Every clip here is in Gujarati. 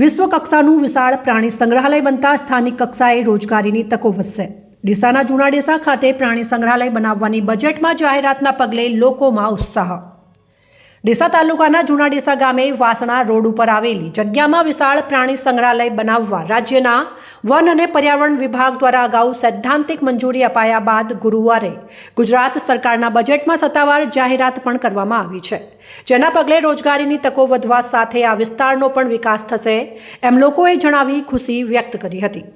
વિશ્વ કક્ષાનું વિશાળ પ્રાણી સંગ્રહાલય બનતા સ્થાનિક કક્ષાએ રોજગારીની તકો વધશે. ડીસાના જૂના ડેસા ખાતે પ્રાણી સંગ્રહાલય બનાવવાની બજેટમાં જાહેરાતના પગલે લોકોમાં ઉત્સાહ ડીસા તાલુકાના જૂના ગામે વાસણા રોડ ઉપર આવેલી જગ્યામાં વિશાળ પ્રાણી સંગ્રહાલય બનાવવા રાજ્યના વન અને પર્યાવરણ વિભાગ દ્વારા અગાઉ સૈદ્ધાંતિક મંજૂરી અપાયા બાદ ગુરુવારે ગુજરાત સરકારના બજેટમાં સત્તાવાર જાહેરાત પણ કરવામાં આવી છે. જેના પગલે રોજગારીની તકો વધવા સાથે આ વિસ્તારનો પણ વિકાસ થશે એમ લોકોએ જણાવી ખુશી વ્યક્ત કરી હતી.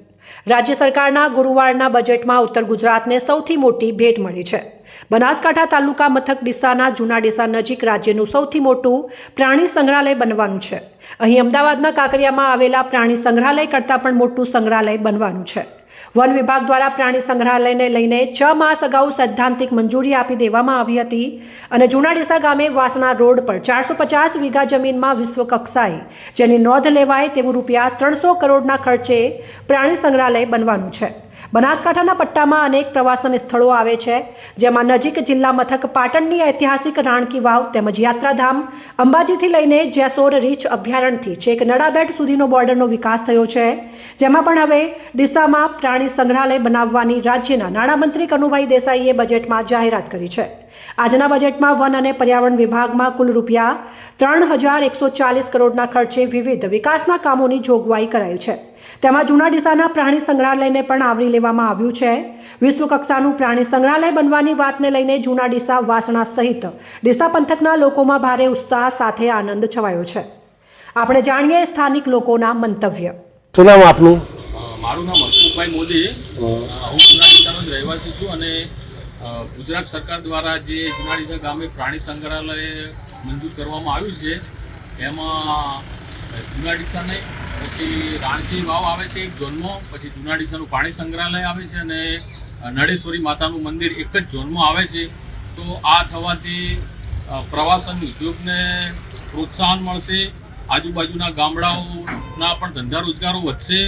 રાજ્ય સરકારના ગુરુવારના બજેટમાં ઉત્તર ગુજરાતને સૌથી મોટી ભેટ મળી છે. બનાસકાંઠા તાલુકા મથક ડીસાના જૂના ડીસા નજીક રાજ્યનું સૌથી મોટું પ્રાણી સંગ્રહાલય બનવાનું છે. અહીં અમદાવાદના કાંકરિયામાં આવેલા પ્રાણી સંગ્રહાલય કરતાં પણ મોટું સંગ્રહાલય બનવાનું છે. વન વિભાગ દ્વારા પ્રાણી સંગ્રહાલયને લઈને છ માસ અગાઉ સૈદ્ધાંતિક મંજૂરી આપી દેવામાં આવી હતી અને જુનાડીસા ગામે વાસણા રોડ પર ચારસો પચાસ વીઘા જમીનમાં વિશ્વ કક્ષાએ જેની નોંધ લેવાય તેવું રૂપિયા ત્રણસો કરોડના ખર્ચે પ્રાણી સંગ્રહાલય બનવાનું છે. બનાસકાંઠાના પટ્ટામાં અનેક પ્રવાસન સ્થળો આવે છે, જેમાં નજીક જિલ્લા મથક પાટણની ઐતિહાસિક રાણકી વાવ તેમજ યાત્રાધામ, અંબાજીથી લઈને જેસોર રીચ અભયારણ્યથી છેક નડાબેટ સુધીનો બોર્ડરનો વિકાસ થયો છે, જેમાં પણ હવે ડીસામાં પ્રાણી સંગ્રહાલય બનાવવાની રાજ્યના નાણામંત્રી કનુભાઈ દેસાઈએ બજેટમાં જાહેરાત કરી છે. આજના બજેટમાં વન અને પર્યાવરણ વિભાગમાં કુલ રૂપિયા ત્રણ હજાર એકસો ચાલીસ કરોડના ખર્ચે વિવિધ વિકાસના કામોની જોગવાઈ કરાઈ છે. તેમાં જૂના ડીસાના પ્રાણી સંગ્રહાલયને પણ આવરી લેવામાં આવ્યું છે. વિશ્વ કક્ષાનું પ્રાણી સંગ્રહાલય બનવાની વાતને લઈને જૂના ડીસા વાસણા સહિત ડીસા પંથકના લોકોમાં ભારે ઉત્સાહ સાથે આનંદ છવાયો છે. આપણે જાણીએ સ્થાનિક લોકોના મંતવ્ય. શું નામ આપનું? મારું નામ અશોકભાઈ મોદી. હું જુનાડીસાનો જ રહેવાસી છું અને ગુજરાત સરકાર દ્વારા જે જુનાડીસા ગામે પ્રાણી સંગ્રહાલય મંજૂર કરવામાં આવ્યું છે એમાં જૂના નહીં પછી રાણકી વાવ આવે છે એક ઝોનમાં પછી જુનાડીસાનું પાણી સંગ્રહાલય આવે છે અને નળેશ્વરી માતાનું મંદિર એક જ ઝોનમાં આવે છે. તો આ થવાથી પ્રવાસન ઉદ્યોગને પ્રોત્સાહન મળશે, આજુબાજુના ગામડાઓના પણ ધંધા રોજગારો વધશે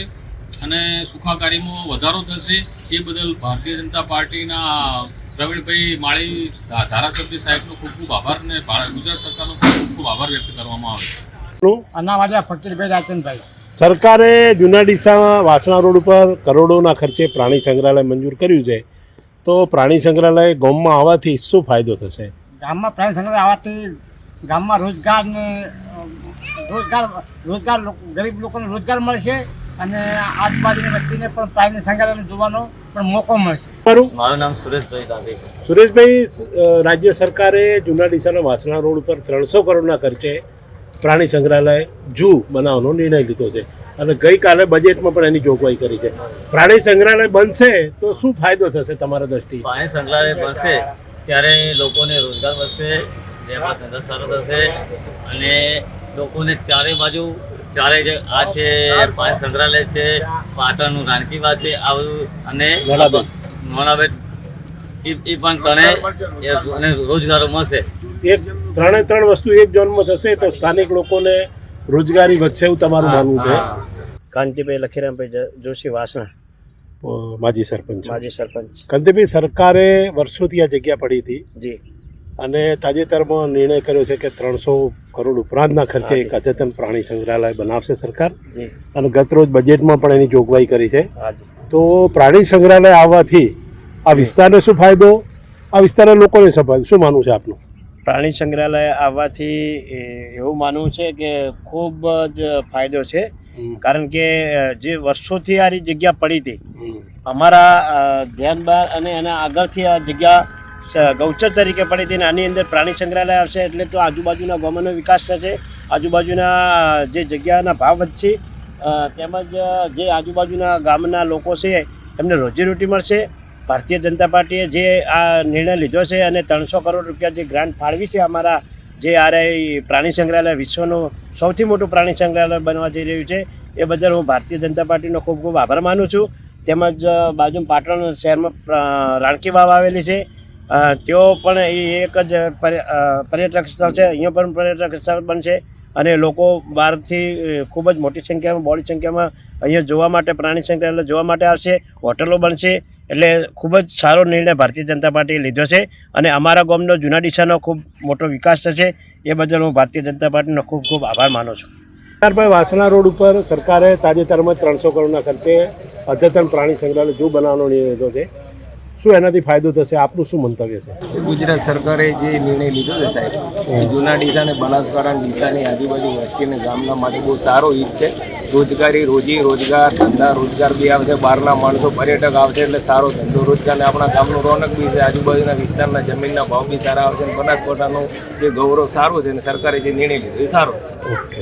અને સુખાકારીમાં વધારો થશે. એ બદલ ભારતીય જનતા પાર્ટીના પ્રવીણભાઈ માળી ધારાસભ્ય સાહેબનો ખૂબ ખૂબ આભાર અને ગુજરાત સરકારનો ખૂબ ખૂબ આભાર વ્યક્ત કરવામાં આવે છે. આના અનાવાડિયા ફકીરભાઈ રાચનભાઈ. સરકારે જૂના ડીસામાં વાસણા રોડ ઉપર કરોડોના ખર્ચે પ્રાણી સંગ્રહાલય મંજૂર કર્યું છે. તો પ્રાણી સંગ્રહાલય ગામમાં આવવાથી શું ફાયદો થશે? ગામમાં પ્રાણી સંગ્રહાલય આવવાથી ગામમાં રોજગારને રોજગાર રોજગાર ગરીબ લોકોને રોજગાર મળશે અને આજુબાજુની વ્યક્તિને પણ પ્રાણી સંગ્રહાલય જોવાનો પણ મોકો મળશે. મારું? મારું નામ સુરેશભાઈ ગાંધી સુરેશભાઈ રાજ્ય સરકારે જૂના ડીસાના વાસણા રોડ ઉપર ત્રણસો કરોડના ખર્ચે પ્રાણી સંગ્રહાલય જૂ બનાવવાનો નિર્ણય લીધો છે. અને ગઈકાલે બજેટમાં પણ એની જોગવાઈ કરી છે. પ્રાણી સંગ્રહાલય બનશે તો શું ફાયદો થશે તમારા દ્રષ્ટિએ? પ્રાણી સંગ્રહાલય બનશે ત્યારે લોકોને રોજગાર વધશે જેમાં ધંધા સારો થશે અને લોકોને ચારે બાજુ ચારે જે આ છે પ્રાણી સંગ્રહાલય છે પાટણનું રાણકીવા છે આ બધું અને. નોનાબેટ. એ પણ તને રોજગારો મળશે. એક ત્રણે ત્રણ વસ્તુ એક ઝોનમાં થશે તો સ્થાનિક લોકોને રોજગારી વધશે એવું તમારું માનવું છે? કાંતિભાઈ લખીરામભાઈ જોશી વાસણા. માજી સરપંચ. માજી સરપંચ. કાંતિભાઈ સરકારે વર્ષોથી આ જગ્યા પડી હતી. જી. અને તાજેતરમાં નિર્ણય કર્યો છે કે ત્રણસો કરોડ ઉપરાંતના ખર્ચે એક અદ્યતન પ્રાણી સંગ્રહાલય બનાવશે સરકાર. અને અને ગતરોજ બજેટમાં પણ એની જોગવાઈ કરી છે. હાજી તો પ્રાણી સંગ્રહાલય આવવાથી આ વિસ્તારને શું ફાયદો? આ વિસ્તારના લોકોને શું ફાયદો? શું માનવું છે આપનું? પ્રાણી સંગ્રહાલય આવવાથી એવું માનવું છે કે ખૂબ જ ફાયદો છે. કારણ કે જે વર્ષોથી આ જગ્યા પડી હતી અમારા ધ્યાન બહાર અને એના આગળથી આ જગ્યા ગૌચર તરીકે પડી હતી અને આની અંદર પ્રાણી સંગ્રહાલય આવશે એટલે તો આજુબાજુના ગામોનો વિકાસ થશે. આજુબાજુના જે જગ્યાના ભાવ વધશે તેમજ જે આજુબાજુના ગામના લોકો છે એમને રોજીરોટી મળશે. ભારતીય જનતા પાર્ટીએ જે આ નિર્ણય લીધો છે અને ત્રણસો કરોડ રૂપિયા જે ગ્રાન્ટ ફાળવી છે અમારા જે આરે પ્રાણી સંગ્રહાલય વિશ્વનું સૌથી મોટું પ્રાણી સંગ્રહાલય બનવા જઈ રહ્યું છે, એ બદલ હું ભારતીય જનતા પાર્ટીનો ખૂબ ખૂબ આભાર માનું છું. તેમજ બાજુ પાટણ શહેરમાં રાણકી વાવ આવેલી છે. તેઓ પણ એ એક જ પર્ય- પર્યટક સ્થળ છે, અહીંયા પણ પર્યટક સ્થળ બનશે અને લોકો બહારથી ખૂબ જ મોટી સંખ્યામાં બોડી સંખ્યામાં અહીંયા જોવા માટે, પ્રાણી સંગ્રહાલય જોવા માટે આવશે, હોટલો બનશે. એટલે ખૂબ જ સારો નિર્ણય ભારતીય જનતા પાર્ટીએ લીધો છે અને અમારા ગામનો જૂના ડીસાનો ખૂબ મોટો વિકાસ થશે એ બદલ હું ભારતીય જનતા પાર્ટીનો ખૂબ ખૂબ આભાર માનું છું. ત્યારબાદ વાસણા રોડ ઉપર સરકારે તાજેતરમાં ત્રણસો કરોડના ખર્ચે અદ્યતન પ્રાણી સંગ્રહાલય જૂ બનાવવાનો નિર્ણય લીધો છે. શું એનાથી ફાયદો થશે? આપનું શું મંતવ્ય છે? ગુજરાત સરકારે જે નિર્ણય લીધો છે સાહેબ જૂના ડીસા અને બનાસકાંઠા ડીસાની આજુબાજુ વસ્તી અને ગામના માટે બહુ સારો હિત છે. રોજગારી રોજી રોજગાર ધંધા રોજગાર બી આવશે બહારના માણસો પર્યટક આવશે એટલે સારો ધંધો રોજગાર. અને આપણા ગામનું રોનક બી છે આજુબાજુના વિસ્તારના જમીનના ભાવ બી સારા આવશે અને બનાસકાંઠાનું જે ગૌરવ સારું છે અને સરકારે જે નિર્ણય લીધો એ સારો છે. ઓકે.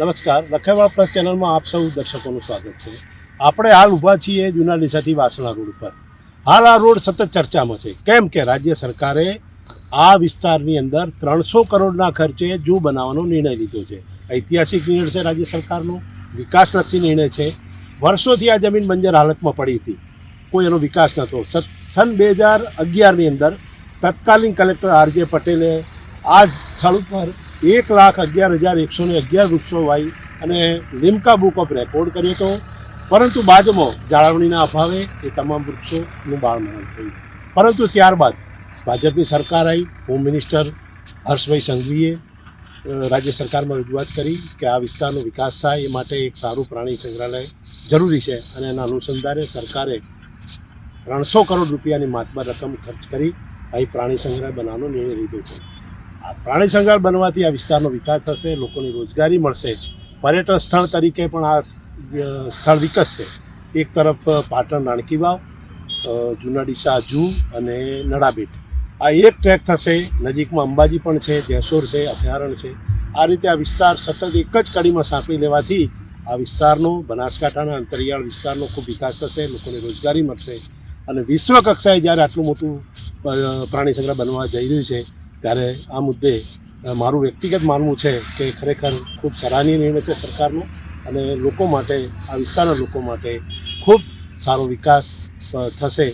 નમસ્કાર. લખેવાળ પ્લસ ચેનલમાં આપ સૌ દર્શકોનું સ્વાગત છે. આપણે હાલ ઊભા છીએ જૂના ડીસાથી વાસણા રોડ ઉપર. હાલ આ રોડ સતત ચર્ચામાં છે. કેમ કે રાજ્ય સરકારે આ વિસ્તારની અંદર ત્રણસો કરોડના ખર્ચે જૂ બનાવવાનો નિર્ણય લીધો છે. ઐતિહાસિક નિર્ણય છે રાજ્ય સરકારનો, વિકાસલક્ષી નિર્ણય છે. વર્ષોથી આ જમીન બંજર હાલતમાં પડી હતી. કોઈ એનો વિકાસ નહોતો. સન બે હજાર અગિયારની અંદર તત્કાલીન કલેક્ટર આરજે પટેલે આ સ્થળ ઉપર એક લાખ અગિયાર હજાર એકસો ને અગિયાર વૃક્ષો વાવી અને લિમ્કા બુક ઓફ રેકોર્ડ કર્યો હતો. પરંતુ બાદમાં જાળવણીના અભાવે એ તમામ વૃક્ષોનું બાળમરણ થયું. પરંતુ ત્યારબાદ ભાજપની સરકાર આવી, હોમ મિનિસ્ટર હર્ષભાઈ સંઘવીએ રાજ્ય સરકારમાં રજૂઆત કરી કે આ વિસ્તારનો વિકાસ થાય એ માટે એક સારું પ્રાણી સંગ્રહાલય જરૂરી છે અને એના અનુસંધાને સરકારે ત્રણસો કરોડ રૂપિયાની માતબર રકમ ખર્ચ કરી અહીં પ્રાણી સંગ્રહાલય બનાવવાનો નિર્ણય લીધો છે. આ પ્રાણી સંગ્રહાલય બનવાથી આ વિસ્તારનો વિકાસ થશે, લોકોની રોજગારી મળશે પર્યટન સ્થળ તરીકે પણ આ સ્થળ વિકસશે. એક તરફ પાટણ રાણકી વાવ જુનાડીસા જૂના ડીસા અને નડાબેટ. આ એક ટ્રેક થશે, નજીકમાં અંબાજી પણ છે જેસોર છે, અભયારણ્ય છે. આ રીતે આ વિસ્તાર સતત એક જ કડીમાં સાંકળી લેવાથી આ વિસ્તારનો બનાસકાંઠાના અંતરિયાળ વિસ્તારનો ખૂબ વિકાસ થશે, લોકોને રોજગારી મળશે અને વિશ્વ કક્ષાએ જ્યારે આટલું મોટું પ્રાણી સંગ્રહ બનવા જઈ રહ્યું છે, ત્યારે આ મુદ્દે મારું વ્યક્તિગત માનવું છે કે ખરેખર ખૂબ સરાહનીય નિર્ણય છે સરકારનો અને લોકો માટે, આ વિસ્તારના લોકો માટે ખૂબ સારો વિકાસ થશે.